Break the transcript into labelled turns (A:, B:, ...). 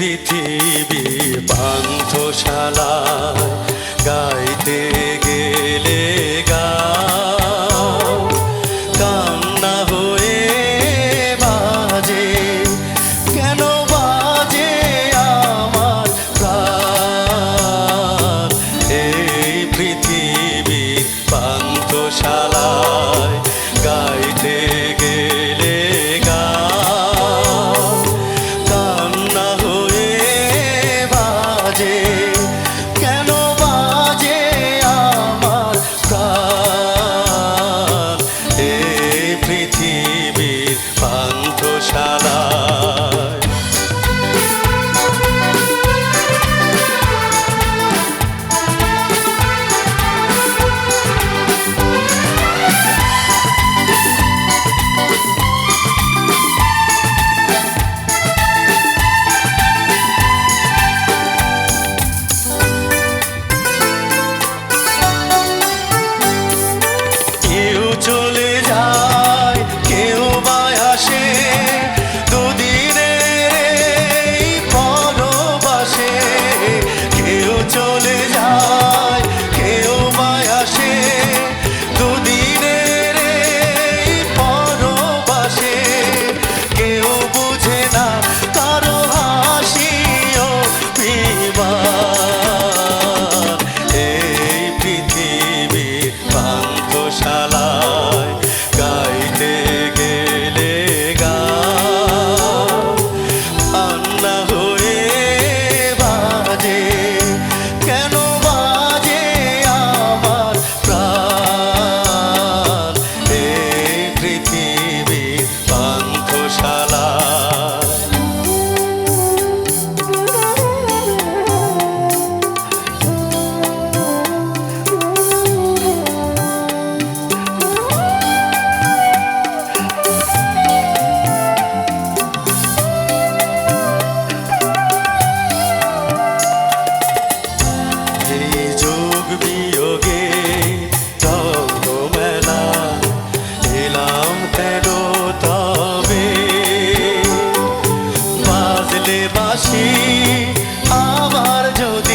A: পৃথিবী বান্ধশালা গাইতে বাজে কেন আমার পৃথিবীর পান্থশালা ভালোবাসি আবার যদি